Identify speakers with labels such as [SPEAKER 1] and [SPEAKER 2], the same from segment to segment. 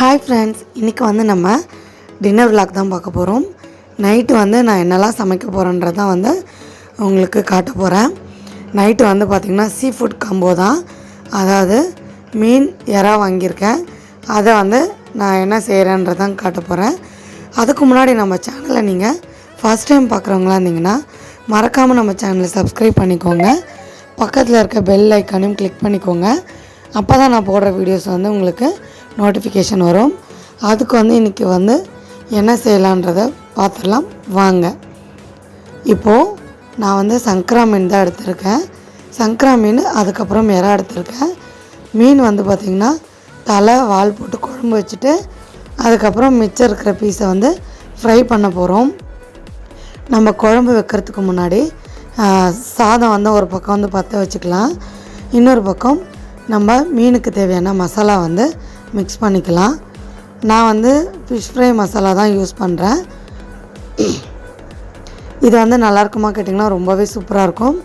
[SPEAKER 1] Hi friends இன்றைக்கி வந்து நம்ம டின்னர் விளாக் தான் பார்க்க போகிறோம் நைட்டு வந்து நான் என்னெல்லாம் சமைக்க போகிறேன்றதான் வந்து உங்களுக்கு காட்ட போகிறேன் நைட்டு வந்து பார்த்திங்கன்னா சீ ஃபுட் காம்போ தான். அதாவது மீன் இறா வாங்கியிருக்கேன். அதை வந்து நான் என்ன செய்கிறேன்றதான் காட்ட போகிறேன் அதுக்கு முன்னாடி நம்ம சேனலை நீங்கள் ஃபஸ்ட் டைம் பார்க்குறவங்களா இருந்தீங்கன்னா மறக்காமல் நம்ம சேனலை சப்ஸ்கிரைப் பண்ணிக்கோங்க. பக்கத்தில் இருக்க பெல் ஐக்கானையும் கிளிக் பண்ணிக்கோங்க. அப்போ தான் நான் போடுற வீடியோஸ் வந்து உங்களுக்கு நோட்டிஃபிகேஷன் வரும். அதுக்கு வந்து இன்றைக்கி வந்து என்ன செய்யலான்றதை பார்த்துடலாம். வாங்க. இப்போது நான் வந்து சங்கரா மீன் தான் எடுத்திருக்கேன். சங்கரா மீன் அதுக்கப்புறம் இறா எடுத்திருக்கேன். மீன் வந்து பார்த்திங்கன்னா தலை வால் போட்டு குழம்பு வச்சுட்டு அதுக்கப்புறம் மிச்சம் இருக்கிற பீஸை வந்து ஃப்ரை பண்ண போகிறோம் நம்ம குழம்பு வைக்கிறதுக்கு முன்னாடி சாதம் வந்து ஒரு பக்கம் வந்து பற்ற வச்சுக்கலாம். இன்னொரு பக்கம் நம்ம மீனுக்கு தேவையான மசாலா வந்து மிக்ஸ் பண்ணிக்கலாம். நான் வந்து ஃபிஷ் ஃப்ரை மசாலா தான் யூஸ் பண்ணுறேன் இது வந்து நல்லா இருக்குமா கேட்டிங்கன்னா ரொம்பவே சூப்பராக இருக்கும்.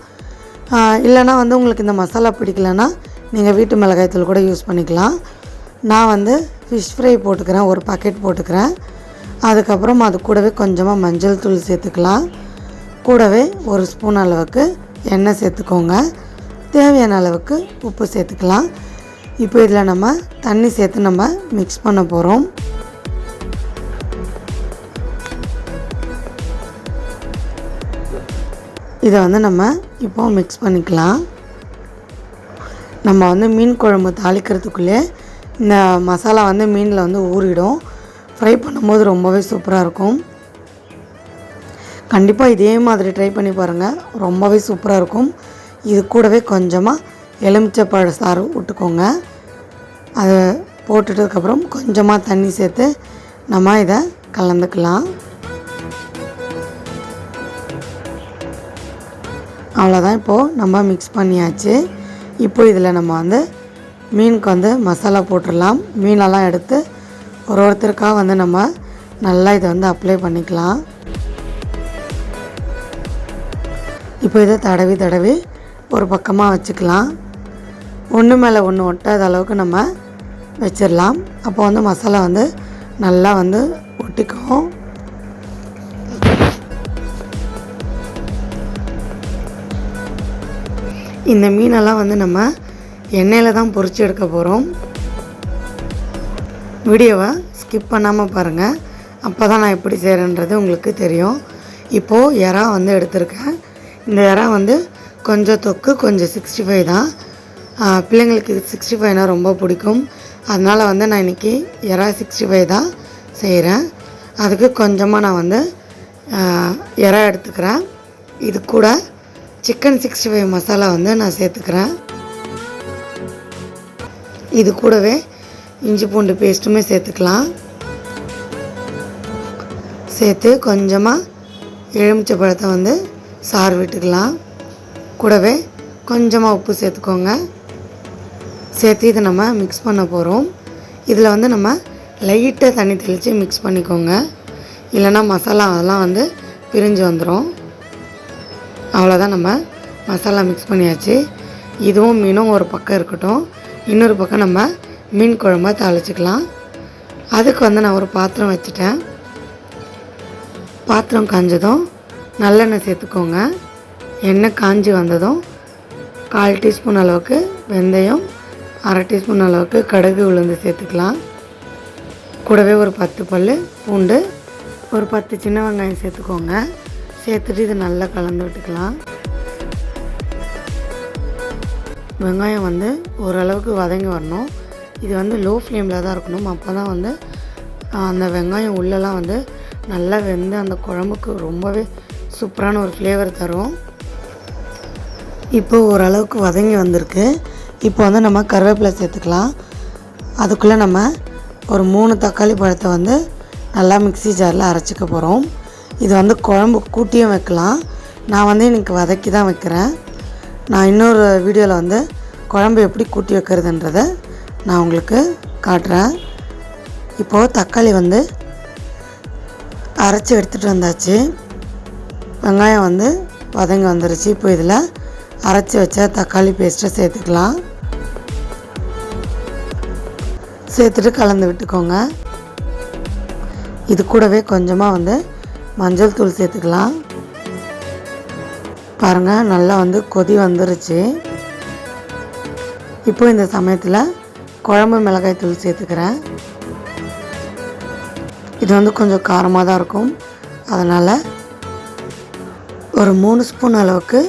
[SPEAKER 1] இல்லைனா இல்லைன்னா வந்து உங்களுக்கு இந்த மசாலா பிடிக்கலன்னா நீங்கள் வீட்டு மிளகாய்த்தூள் கூட யூஸ் பண்ணிக்கலாம். நான் வந்து ஃபிஷ் ஃப்ரை போட்டுக்கிறேன் ஒரு பாக்கெட் போட்டுக்கிறேன். அதுக்கப்புறம் அது கூடவே கொஞ்சமாக மஞ்சள் தூள் சேர்த்துக்கலாம். கூடவே ஒரு ஸ்பூன் அளவுக்கு எண்ணெய் சேர்த்துக்கோங்க. தேவையான அளவுக்கு உப்பு சேர்த்துக்கலாம். இப்போ இதில் நம்ம தண்ணி சேர்த்து நம்ம மிக்ஸ் பண்ண போகிறோம். இதை வந்து நம்ம இப்போ மிக்ஸ் பண்ணிக்கலாம். நம்ம வந்து மீன் குழம்பு தாளிக்கிறதுக்குள்ளே இந்த மசாலா வந்து மீனில் வந்து ஊறிடும். ஃப்ரை பண்ணும்போது ரொம்பவே சூப்பராக இருக்கும். கண்டிப்பாக இதே மாதிரி ட்ரை பண்ணி பாருங்கள் ரொம்பவே சூப்பராக இருக்கும். இது கூடவே கொஞ்சமாக எலுமிச்சைப்பழ சாறு விட்டுக்கோங்க. அதை போட்டுட்டதுக்கப்புறம் கொஞ்சமாக தண்ணி சேர்த்து நம்ம இதை கலந்துக்கலாம். அவ்வளோதான் இப்போது நம்ம மிக்ஸ் பண்ணியாச்சு. இப்போ இதில் நம்ம வந்து மீனுக்கு வந்து மசாலா போட்டுடலாம். மீனெல்லாம் எடுத்து ஒரு ஒருத்தருக்காக வந்து நம்ம நல்லா இதை வந்து அப்ளை பண்ணிக்கலாம். இப்போ இதை தடவி தடவி ஒரு பக்கமாக வச்சுக்கலாம். ஒன்று மேலே ஒன்று ஒட்டாத அளவுக்கு நம்ம வச்சிடலாம் அப்போ வந்து மசாலா வந்து நல்லா வந்து ஒட்டிக்கும். இந்த மீனெல்லாம் வந்து நம்ம எண்ணெயில் தான் பொறிச்சு எடுக்க போகிறோம் வீடியோவை ஸ்கிப் பண்ணாமல் பாருங்கள் அப்போ தான் நான் எப்படி செய்கிறேன்றது உங்களுக்கு தெரியும். இப்போது இறா வந்து எடுத்திருக்கேன். இந்த இறா வந்து கொஞ்சம் தொக்கு கொஞ்சம் சிக்ஸ்டி ஃபைவ் தான். பிள்ளைங்களுக்கு சிக்ஸ்டி ஃபைவ்னா ரொம்ப பிடிக்கும். அதனால் வந்து நான் இன்றைக்கி இறா சிக்ஸ்டி ஃபைவ் தான் செய்கிறேன் அதுக்கு கொஞ்சமாக நான் வந்து இறா எடுத்துக்கிறேன். இது கூட சிக்கன் சிக்ஸ்டி ஃபைவ் மசாலா வந்து நான் சேர்த்துக்கிறேன். இது கூடவே இஞ்சி பூண்டு பேஸ்ட்டுமே சேர்த்துக்கலாம். சேர்த்து கொஞ்சமாக எலுமிச்சை பழத்தை வந்து சாறு விட்டுக்கலாம். கூடவே கொஞ்சமாக உப்பு சேர்த்துக்கோங்க. சேர்த்து இதை நம்ம மிக்ஸ் பண்ண போகிறோம் இதில் வந்து நம்ம லைட்டாக தண்ணி தெளித்து மிக்ஸ் பண்ணிக்கோங்க. இல்லைன்னா மசாலா அதெல்லாம் வந்து பிரிஞ்சு வந்துடும் அவ்வளோதான் நம்ம மசாலா மிக்ஸ் பண்ணியாச்சு. இதுவும் மீனும் ஒரு பக்கம் இருக்கட்டும். இன்னொரு பக்கம் நம்ம மீன் குழம்ப தாளிச்சிக்கலாம். அதுக்கு வந்து நான் ஒரு பாத்திரம் வச்சுட்டேன். பாத்திரம் காஞ்சதும் நல்லெண்ணெய் சேர்த்துக்கோங்க. எண்ணெய் காஞ்சி வந்ததும் கால் டீஸ்பூன் அளவுக்கு வெந்தயம் அரை டீஸ்பூன் அளவுக்கு கடுகு உளுந்து சேர்த்துக்கலாம். கூடவே ஒரு பத்து பல் பூண்டு ஒரு பத்து சின்ன வெங்காயம் சேர்த்துக்கோங்க. சேர்த்துட்டு இது நல்லா கலந்து விட்டுக்கலாம். வெங்காயம் வந்து ஓரளவுக்கு வதங்கி வரணும். இது வந்து லோ ஃப்ளேமில் தான் இருக்கணும். அப்போ தான் வந்து அந்த வெங்காயம் உள்ளெல்லாம் வந்து நல்லா வெந்து அந்த குழம்புக்கு ரொம்பவே சூப்பரான ஒரு ஃப்ளேவர் தரும். இப்போ ஓரளவுக்கு வதங்கி வந்திருக்கு. இப்போ வந்து நம்ம கருவேப்பிலை சேர்த்துக்கலாம். அதுக்குள்ளே நம்ம ஒரு மூணு தக்காளி பழத்தை வந்து நல்லா மிக்ஸி ஜாரில் அரைச்சிக்க போகிறோம் இது வந்து குழம்பு கூட்டியும் வைக்கலாம். நான் வந்து எனக்கு வதக்கி தான் வைக்கிறேன். நான் இன்னொரு வீடியோவில் வந்து குழம்பு எப்படி கூட்டி வைக்கிறதுன்றதை நான் உங்களுக்கு காட்டுறேன். இப்போது தக்காளி வந்து அரைச்சி எடுத்துகிட்டு வந்தாச்சு. வெங்காயம் வந்து வதங்கி வந்துருச்சு. இப்போ இதில் அரைச்சி வச்ச தக்காளி பேஸ்ட்டை சேர்த்துக்கலாம். சேர்த்துட்டு கலந்து விட்டுக்கோங்க. இது கூடவே கொஞ்சமாக வந்து மஞ்சள் தூள் சேர்த்துக்கலாம். பாருங்கள் நல்லா வந்து கொதி வந்துருச்சு. இப்போ இந்த சமயத்தில் குழம்பு மிளகாய் தூள் சேர்த்துக்கிறேன். இது வந்து கொஞ்சம் காரமாக தான் இருக்கும். அதனால் ஒரு மூணு ஸ்பூன் அளவுக்கு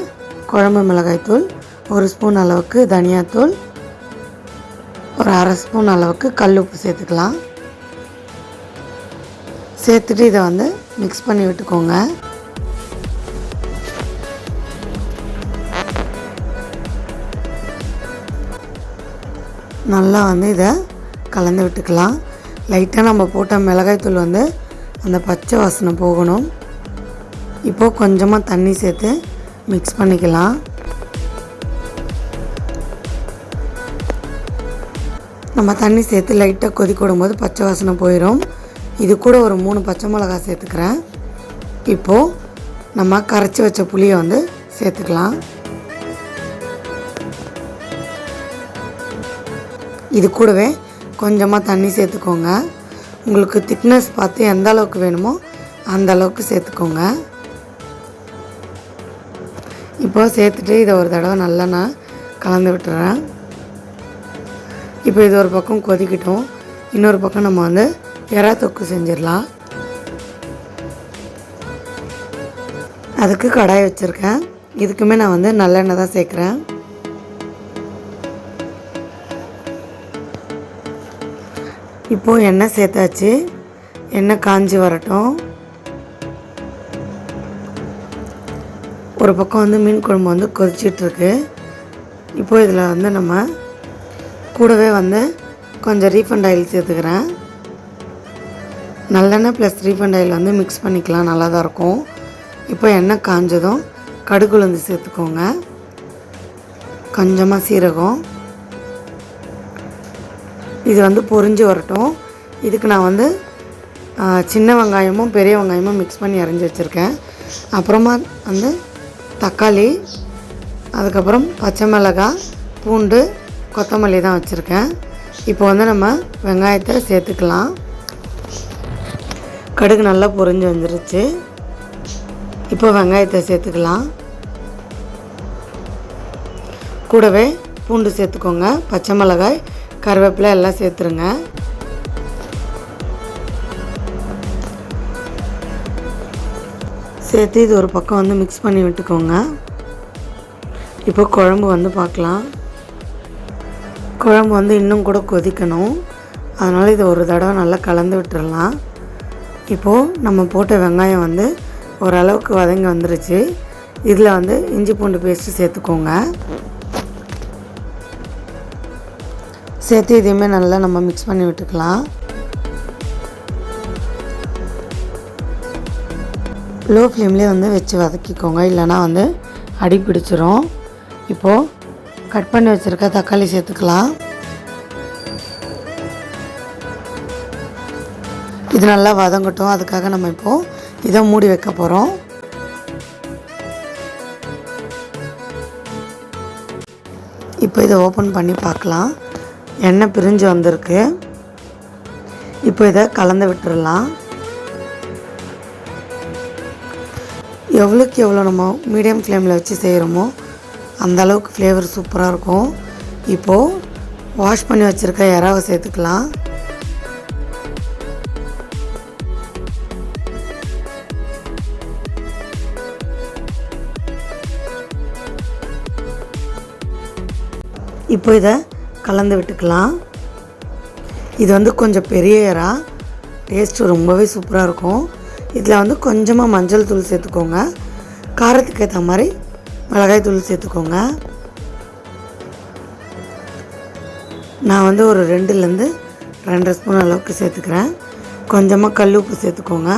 [SPEAKER 1] குழம்பு மிளகாய் தூள் ஒரு ஸ்பூன் அளவுக்கு தனியாத்தூள் ஒரு அரை ஸ்பூன் அளவுக்கு கல் உப்பு சேர்த்துக்கலாம். சேர்த்துட்டு இதை வந்து மிக்ஸ் பண்ணி விட்டுக்கோங்க. நல்லா வந்து இதை கலந்து விட்டுக்கலாம். லைட்டாக நம்ம போட்ட மிளகாய்த்தூள் வந்து அந்த பச்சை வாசனை போகணும். இப்போது கொஞ்சமாக தண்ணி சேர்த்து மிக்ஸ் பண்ணிக்கலாம். நம்ம தண்ணி சேர்த்து லைட்டாக கொதிக்க விடும்போது பச்சை வாசனை போயிடும் இது கூட ஒரு மூணு பச்சை மிளகாய் சேர்த்துக்கிறேன். இப்போது நம்ம கரைச்சி வச்ச புளியை வந்து சேர்த்துக்கலாம். இது கூடவே கொஞ்சமாக தண்ணி சேர்த்துக்கோங்க. உங்களுக்கு திக்னஸ் பார்த்து எந்த அளவுக்கு வேணுமோ அந்த அளவுக்கு சேர்த்துக்கோங்க. இப்போது சேர்த்துட்டு இதை ஒரு தடவை நல்லா நான் கலந்து விட்டுறேன். இப்போ இது ஒரு பக்கம் கொதிக்கட்டும். இன்னொரு பக்கம் நம்ம வந்து எறா தொக்கு செஞ்சிடலாம். அதுக்கு கடாய் வச்சுருக்கேன். இதுக்குமே நான் வந்து நல்லெண்ணெய் தான் சேர்க்குறேன். இப்போது எண்ணெய் சேர்த்தாச்சு. எண்ணெய் காஞ்சி வரட்டும். ஒரு பக்கம் வந்து மீன் குழம்பு வந்து கொதிச்சிட்ருக்கு. இப்போ இதில் வந்து நம்ம கூடவே வந்து கொஞ்சம் ரீஃபண்ட் ஆயில் சேர்த்துக்கிறேன். நல்லெண்ணெய் ப்ளஸ் ரீஃபண்ட் ஆயில் வந்து மிக்ஸ் பண்ணிக்கலாம் நல்லா தான் இருக்கும். இப்போ எண்ணெய் காஞ்சதும் கடுகு உளுந்து சேர்த்துக்கோங்க. கொஞ்சமாக சீரகம். இது வந்து பொரிஞ்சு வரட்டும். இதுக்கு நான் வந்து சின்ன வெங்காயமும் பெரிய வெங்காயமும் மிக்ஸ் பண்ணி அரைஞ்சி வச்சுருக்கேன். அப்புறமா வந்து தக்காளி அதுக்கப்புறம் பச்சை மிளகாய் பூண்டு கொத்தமல்லி தான் வச்சுருக்கேன். இப்போ வந்து நம்ம வெங்காயத்தை சேர்த்துக்கலாம். கடுகு நல்லா பொரிஞ்சு வந்துருச்சு. இப்போ வெங்காயத்தை சேர்த்துக்கலாம். கூடவே பூண்டு சேர்த்துக்கோங்க. பச்சை மிளகாய் கருவேப்பிலை எல்லாம் சேர்த்துருங்க. சேர்த்து இது ஒரு பக்கம் வந்து மிக்ஸ் பண்ணி விட்டுக்கோங்க. இப்போ குழம்பு வந்து பார்க்கலாம். குழம்பு வந்து இன்னும் கூட கொதிக்கணும். அதனால் இதை ஒரு தடவை நல்லா கலந்து விட்டுடலாம் இப்போது நம்ம போட்ட வெங்காயம் வந்து ஓரளவுக்கு வதங்கி வந்துருச்சு. இதில் வந்து இஞ்சி பூண்டு பேஸ்ட்டு சேர்த்துக்கோங்க. சேர்த்து இதையுமே நல்லா நம்ம மிக்ஸ் பண்ணி விட்டுக்கலாம். லோ ஃப்ளேம்லேயே வந்து வச்சு வதக்கிக்கோங்க. இல்லைனா வந்து அடி பிடிச்சிரும். இப்போது கட் பண்ணி வச்சுருக்க தக்காளி சேர்த்துக்கலாம். இது நல்லா வதங்கட்டும். அதுக்காக நம்ம இப்போது இதை மூடி வைக்க போகிறோம் இப்போ இதை ஓப்பன் பண்ணி பார்க்கலாம். எண்ணெய் பிரிஞ்சு வந்திருக்கு. இப்போ இதை கலந்து விட்டுறலாம். எவ்வளோக்கு எவ்வளோ நம்ம மீடியம் ஃப்ளேமில் வச்சு செய்கிறோமோ அந்தளவுக்கு ஃப்ளேவர் சூப்பராக இருக்கும். இப்போது வாஷ் பண்ணி வச்சுருக்க இறாவை சேர்த்துக்கலாம். இப்போ இதை கலந்து விட்டுக்கலாம். இது வந்து கொஞ்சம் பெரிய இறா. டேஸ்ட்டு ரொம்பவே சூப்பராக இருக்கும். இதில் வந்து கொஞ்சமாக மஞ்சள் தூள் சேர்த்துக்கோங்க. காரத்துக்கு ஏற்ற மாதிரி மிளகாய் தூள் சேர்த்துக்கோங்க. நான் வந்து ஒரு ரெண்டுலேருந்து ரெண்டரை ஸ்பூன் அளவுக்கு சேர்த்துக்கிறேன். கொஞ்சமாக கல் உப்பு சேர்த்துக்கோங்க.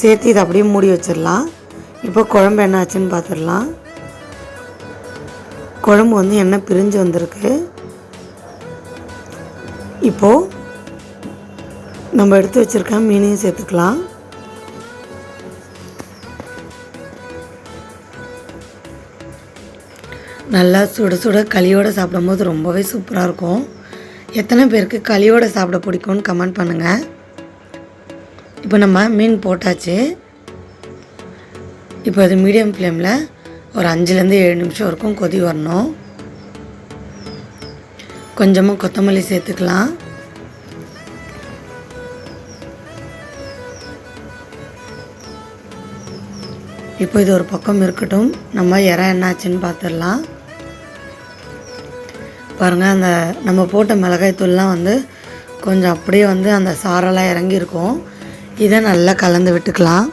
[SPEAKER 1] சேர்த்து இதை அப்படியே மூடி வச்சிடலாம். இப்போ குழம்பு என்ன ஆச்சுன்னு பார்த்துடலாம் குழம்பு வந்து எண்ணெய் பிரிஞ்சு வந்திருக்கு. இப்போது நம்ம எடுத்து வச்சுருக்க மீனையும் சேர்த்துக்கலாம். நல்லா சுட சுட களியோடு சாப்பிடும்போது ரொம்பவே சூப்பராக இருக்கும். எத்தனை பேருக்கு களியோடு சாப்பிட பிடிக்கும்னு கமெண்ட் பண்ணுங்கள் இப்போ நம்ம மீன் போட்டாச்சு. இப்போ அது மீடியம் ஃப்ளேமில் ஒரு அஞ்சுலேருந்து ஏழு நிமிஷம் வரைக்கும் கொதி வரணும். கொஞ்சமாக கொத்தமல்லி சேர்த்துக்கலாம். இப்போ இது ஒரு பக்கம் இருக்கட்டும். நம்ம இறம் என்னாச்சுன்னு பார்த்துடலாம். பாருங்கள் அந்த நம்ம போட்ட மிளகாய் தூள்லாம் வந்து கொஞ்சம் அப்படியே வந்து அந்த சாரெல்லாம் இறங்கியிருக்கும். இதை நல்லா கலந்து விட்டுக்கலாம்.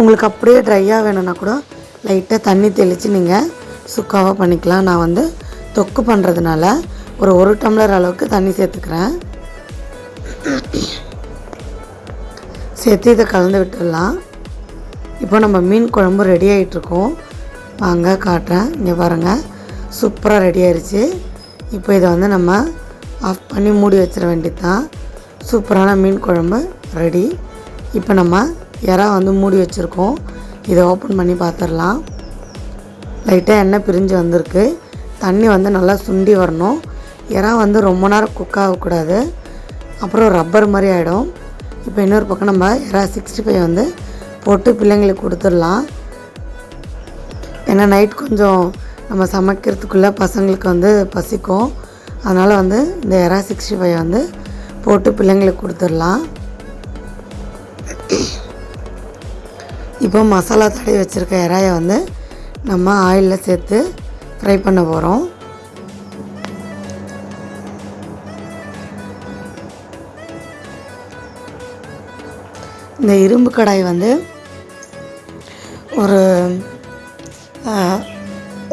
[SPEAKER 1] உங்களுக்கு அப்படியே ட்ரையாக வேணும்னா கூட லைட்டாக தண்ணி தெளித்து நீங்கள் சுக்காவாக பண்ணிக்கலாம். நான் வந்து தொக்கு பண்ணுறதுனால ஒரு ஒரு டம்ளர் அளவுக்கு தண்ணி சேர்த்துக்கிறேன். சேர்த்து இதை கலந்து விட்டுடலாம். இப்போ நம்ம மீன் குழம்பு ரெடி ஆகிட்டுருக்கோம் வாங்க காட்டுறேன். இங்கே பாருங்கள் சூப்பராக ரெடி ஆயிடுச்சு இப்போ இதை வந்து நம்ம ஆஃப் பண்ணி மூடி வச்சிட வேண்டியது தான் சூப்பரான மீன் குழம்பு ரெடி இப்போ நம்ம இறா வந்து மூடி வச்சுருக்கோம். இதை ஓப்பன் பண்ணி பார்த்துடலாம் லைட்டாக எண்ணெய் பிரிஞ்சு வந்திருக்கு. தண்ணி வந்து நல்லா சுண்டி வரணும். இறா வந்து ரொம்ப நேரம் குக் ஆகக்கூடாது. அப்புறம் ரப்பர் மாதிரி ஆகிடும் இப்போ இன்னொரு பக்கம் நம்ம இறா சிக்ஸ்டி ஃபைவ் வந்து போட்டு பிள்ளைங்களுக்கு கொடுத்துடலாம். ஏன்னா நைட் கொஞ்சம் நம்ம சமைக்கிறதுக்குள்ளே பசங்களுக்கு வந்து பசிக்கும். அதனால் வந்து இந்த எரா சிக்ஸ்டி ஃபைவ் வந்து போட்டு பிள்ளைங்களுக்கு கொடுத்துடலாம். இப்போ மசாலா தடவி வச்சுருக்க இறாயை வந்து நம்ம ஆயிலில் சேர்த்து ஃப்ரை பண்ண போகிறோம் இந்த இரும்பு கடாய் வந்து ஒரு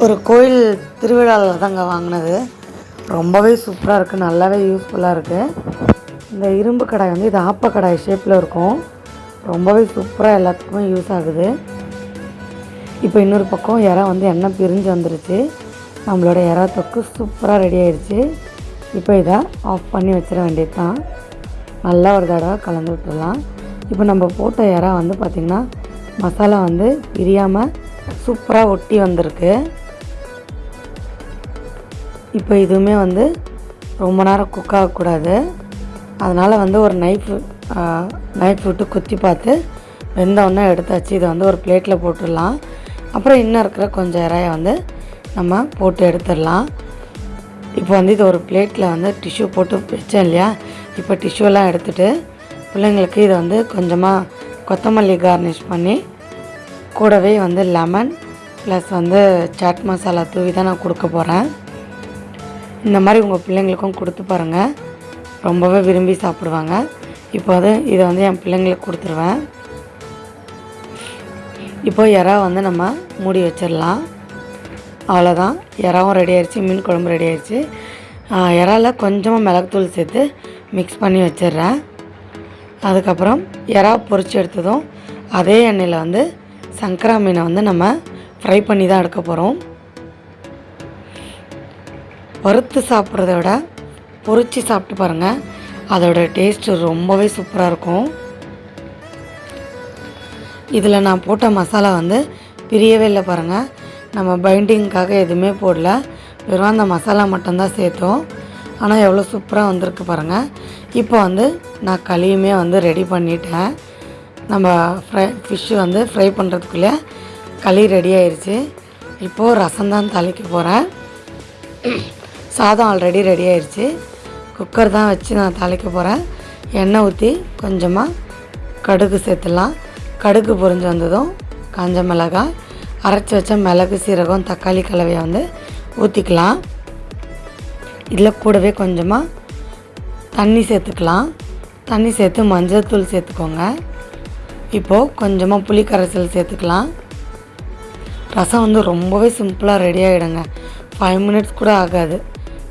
[SPEAKER 1] ஒரு கோயில் திருவிழாவில் தாங்க வாங்கினது. ரொம்பவே சூப்பராக இருக்குது நல்லாவே யூஸ்ஃபுல்லாக இருக்குது இந்த இரும்பு கடாய் வந்து இது ஆப்ப கடாய் ஷேப்பில் இருக்கும். ரொம்பவே சூப்பராக எல்லாத்துக்குமே யூஸ் ஆகுது. இப்போ இன்னொரு பக்கம் இறா வந்து எண்ணெய் பிரிஞ்சு வந்துருச்சு. நம்மளோட இறா தொக்கு சூப்பராக ரெடி ஆயிடுச்சு. இப்போ இதை ஆஃப் பண்ணி வச்சிட வேண்டியது தான் நல்லா ஒரு தடவை கலந்து விட்டுடலாம். இப்போ நம்ம போட்ட இறா வந்து பார்த்திங்கன்னா மசாலா வந்து பிரியாமல் சூப்பராக ஒட்டி வந்திருக்கு. இப்போ இதுவுமே வந்து ரொம்ப நேரம் குக் ஆகக்கூடாது. அதனால் வந்து ஒரு நைஃப் நைஃப் விட்டு குத்தி பார்த்து வெந்தவுடனே எடுத்தாச்சு. இதை வந்து ஒரு பிளேட்டில் போட்டுடலாம். அப்புறம் இன்னும் இருக்கிற கொஞ்சம் இறைய வந்து நம்ம போட்டு எடுத்துடலாம். இப்போ வந்து இது ஒரு பிளேட்டில் வந்து டிஷ்யூ போட்டு வச்சேன் இல்லையா? இப்போ டிஷ்யூலாம் எடுத்துகிட்டு பிள்ளைங்களுக்கு இதை வந்து கொஞ்சமாக கொத்தமல்லி கார்னிஷ் பண்ணி கூடவே வந்து லெமன் ப்ளஸ் வந்து சாட் மசாலா தூவி தான் நான் கொடுக்க போகிறேன் இந்த மாதிரி உங்கள் பிள்ளைங்களுக்கும் கொடுத்து பாருங்கள் ரொம்பவே விரும்பி சாப்பிடுவாங்க. இப்போ அது இதை வந்து என் பிள்ளைங்களுக்கு கொடுத்துருவேன். இப்போ இறா வந்து நம்ம மூடி வச்சிடலாம். அவ்வளோதான் இறாவும் ரெடி ஆயிடுச்சு மீன் குழம்பு ரெடி ஆயிடுச்சு. இறால கொஞ்சமாக மிளகுத்தூள் சேர்த்து மிக்ஸ் பண்ணி வச்சிடுறேன். அதுக்கப்புறம் இறா பொறிச்சு எடுத்ததும் அதே எண்ணெயில் வந்து சங்கரா மீனை வந்து நம்ம ஃப்ரை பண்ணி தான் எடுக்க போகிறோம் வறுத்து சாப்பிட்றத விட பொறிச்சு சாப்பிட்டு பாருங்கள் அதோட டேஸ்ட்டு ரொம்பவே சூப்பராக இருக்கும். இதில் நான் போட்ட மசாலா வந்து பிரியவே இல்லை பாருங்கள் நம்ம பைண்டிங்க்காக எதுவுமே போடல. வெறும் அந்த மசாலா மட்டும்தான் சேர்த்தோம். ஆனால் எவ்வளோ சூப்பராக வந்திருக்கு பாருங்கள் இப்போ வந்து நான் களியுமே வந்து ரெடி பண்ணிட்டேன். நம்ம ஃப்ரை ஃபிஷ்ஷு வந்து ஃப்ரை பண்ணுறதுக்குள்ளே களி ரெடி ஆயிடுச்சு இப்போது ரசம் தான் தாளிக்க போகிறேன் சாதம் ஆல்ரெடி ரெடி ஆயிடுச்சு குக்கர் தான் வச்சு நான் தாளிக்க போகிறேன் எண்ணெய் ஊற்றி கொஞ்சமாக கடுகு சேர்த்துடலாம். கடுகு பொரிஞ்சு வந்ததும் காஞ்ச மிளகாய் அரைச்சி வச்ச மிளகு சீரகம் தக்காளி கலவையை வந்து ஊற்றிக்கலாம் இதில் கூடவே கொஞ்சமாக தண்ணி சேர்த்துக்கலாம். தண்ணி சேர்த்து மஞ்சள் தூள் சேர்த்துக்கோங்க. இப்போது கொஞ்சமாக புளி கரைசல் சேர்த்துக்கலாம். ரசம் வந்து ரொம்பவே சிம்பிளாக ரெடி ஆகிடுங்க ஃபைவ் மினிட்ஸ் கூட ஆகாது.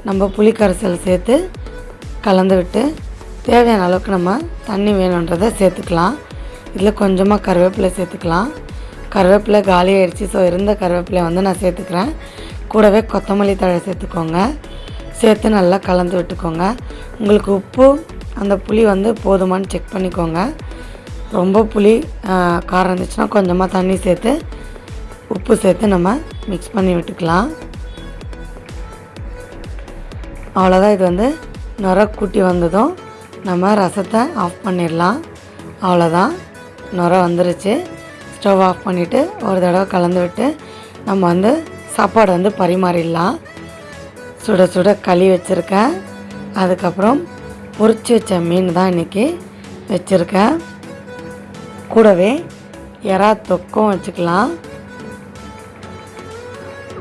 [SPEAKER 1] நம்ம புளி கரைசல் சேர்த்து கலந்து விட்டு தேவையான அளவுக்கு நம்ம தண்ணி வேணுன்றதை சேர்த்துக்கலாம். இதில் கொஞ்சமாக கருவேப்பிலை சேர்த்துக்கலாம். கருவேப்பிலை காலி ஆயிடுச்சு. ஸோ இருந்த கருவேப்பிலை வந்து நான் சேர்த்துக்கிறேன். கூடவே கொத்தமல்லி தழை சேர்த்துக்கோங்க. சேர்த்து நல்லா கலந்து விட்டுக்கோங்க. உங்களுக்கு உப்பு அந்த புளி வந்து போதுமான்னு செக் பண்ணிக்கோங்க. ரொம்ப புளி காரம் இருந்துச்சுன்னா கொஞ்சமாக தண்ணி சேர்த்து உப்பு சேர்த்து நம்ம மிக்ஸ் பண்ணி விட்டுக்கலாம். அவ்வளோதான் இது வந்து நுர கூட்டி வந்ததும் நம்ம ரசத்தை ஆஃப் பண்ணிடலாம். அவ்வளோதான் நுர வந்துருச்சு. ஸ்டவ் ஆஃப் பண்ணிவிட்டு ஒரு தடவை கலந்து விட்டு நம்ம வந்து சாப்பாடு வந்து பரிமாறிடலாம். சுட சுட களி வச்சுருக்கேன். அதுக்கப்புறம் பொரிச்சு வச்ச மீன் தான் இன்றைக்கி வச்சுருக்கேன். கூடவே எறா தொக்கும் வச்சுக்கலாம்.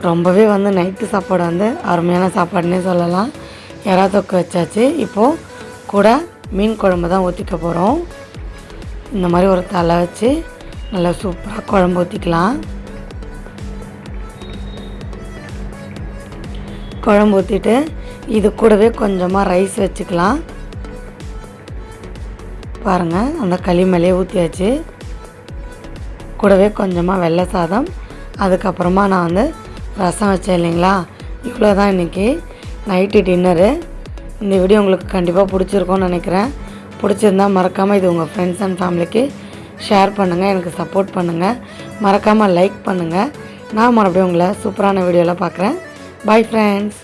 [SPEAKER 1] ரொம்பவே வந்து நைட்டு சாப்பாடு வந்து அருமையான சாப்பாடுன்னே சொல்லலாம். எறா தொக்கு வச்சாச்சு. இப்போது கூட மீன் குழம்பு தான் ஊற்றிக்க போகிறோம் இந்த மாதிரி ஒரு தலை வச்சு நல்லா சூப்பராக குழம்பு ஊற்றிக்கலாம் குழம்பு ஊற்றிட்டு இது கூடவே கொஞ்சமாக ரைஸ் வச்சுக்கலாம். பாருங்கள் அந்த களி மேலேயே ஊற்றியாச்சு கூடவே கொஞ்சமாக வெள்ளை சாதம் அதுக்கப்புறமா நான் வந்து ரசம் வச்சேன் இல்லைங்களா? இவ்வளோ தான் இன்றைக்கி நைட்டு டின்னரு. இந்த வீடியோ உங்களுக்கு கண்டிப்பாக பிடிச்சிருக்கும்னு நினைக்கிறேன். பிடிச்சிருந்தா மறக்காமல் இது உங்கள் ஃப்ரெண்ட்ஸ் அண்ட் ஃபேமிலிக்கு ஷேர் பண்ணுங்கள் எனக்கு சப்போர்ட் பண்ணுங்கள் மறக்காமல் லைக் பண்ணுங்கள் நான் மறுபடியும் உங்களை சூப்பரான வீடியோவில் பார்க்குறேன். Bye friends